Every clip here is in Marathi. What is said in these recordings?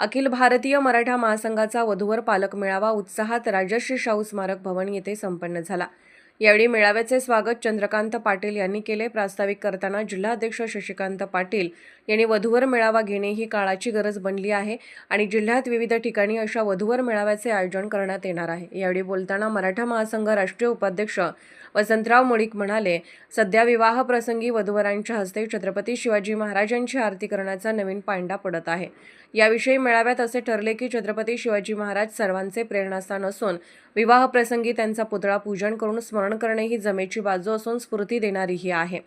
अखिल भारतीय मराठा महासंघाचा वधूवर पालक मेळावा उत्साहात राजश्री शाहू स्मारक भवन येथे संपन्न झाला. यावेळी मेळाव्याचे स्वागत चंद्रकांत पाटील यांनी केले. प्रास्ताविक करताना जिल्हाध्यक्ष शशिकांत पाटील यांनी वधूवर मेळावा घेणे ही काळाची गरज बनली आहे आणि जिल्ह्यात विविध ठिकाणी अशा वधूवर मेळाव्याचे आयोजन करण्यात येणार आहे. यावेळी बोलताना मराठा महासंघ राष्ट्रीय उपाध्यक्ष वसंतराव मुळीक म्हणाले सध्या विवाह प्रसंगी वधूवरांच्या हस्ते छत्रपती शिवाजी महाराजांची आरती करण्याचा नवीन पांडा पडत आहे. याविषयी मेळाव्यात असे ठरले की छत्रपती शिवाजी महाराज सर्वांचे प्रेरणास्थान असून विवाह प्रसंगी त्यांचा पुतळा पूजन करून स्मरण करणे ही जमेची बाजू असून स्फूर्ती देणारीही आहे.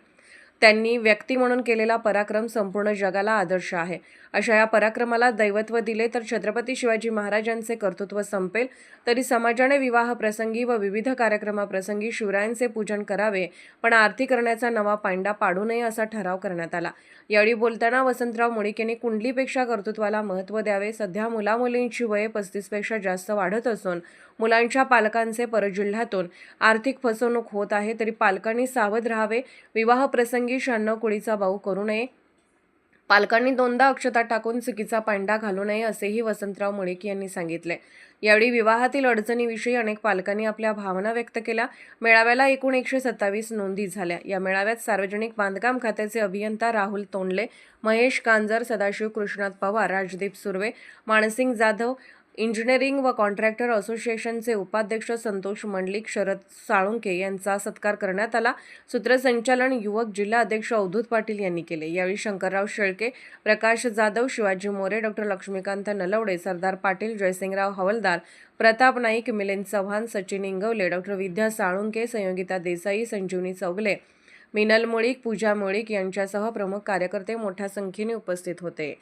त्यांनी व्यक्ती म्हणून केलेला पराक्रम संपूर्ण जगाला आदर्श आहे. अशा या पराक्रमाला दैवत्व दिले तर छत्रपती शिवाजी महाराजांचे कर्तृत्व संपेल. तरी समाजाने विवाह प्रसंगी व विविध कार्यक्रमाप्रसंगी शिवरायांचे पूजन करावे पण आरती करण्याचा नवा पांडा पाडू नये असा ठराव करण्यात आला. यावेळी बोलताना वसंतराव मुळीक यांनी कुंडलीपेक्षा कर्तृत्वाला महत्त्व द्यावे. सध्या मुलामुलींची वये पस्तीसपेक्षा जास्त वाढत असून मुलांच्या पालकांचे परजिल्ह्यातून आर्थिक फसवणूक होत आहे तरी पालकांनी सावध राहावे. विवाह प्रसंगी शहाण्णव कुळीचा भाऊ करू नये. पालकांनी दोनदा अक्षता टाकून चुकीचा पांडा घालू नये असेही वसंतराव मुळीक यांनी सांगितले. यावेळी विवाहातील अडचणीविषयी अनेक पालकांनी आपल्या भावना व्यक्त केल्या. मेळाव्याला एकूण एकशे सत्तावीस नोंदी झाल्या. या मेळाव्यात सार्वजनिक बांधकाम खात्याचे अभियंता राहुल तोंडले महेश कांजर सदाशिव कृष्णात पवार राजदीप सुर्वे मानसिंग जाधव इंजिनिअरिंग व कॉन्ट्रॅक्टर असोसिएशनचे उपाध्यक्ष संतोष मंडलिक शरद साळुंके यांचा सत्कार करण्यात आला. सूत्रसंचालन युवक जिल्हा अध्यक्ष अवधूत पाटील यांनी केले. यावेळी शंकरराव शेळके प्रकाश जाधव शिवाजी मोरे डॉक्टर लक्ष्मीकांत नलवडे सरदार पाटील जयसिंगराव हवलदार प्रताप नाईक मिलिंद चव्हाण सचिन इंगवले डॉक्टर विद्या साळुंके संयोगिता देसाई संजीवनी चौगले मिनल मुळीक पूजा मुळीक यांच्यासह प्रमुख कार्यकर्ते मोठ्या संख्येने उपस्थित होते.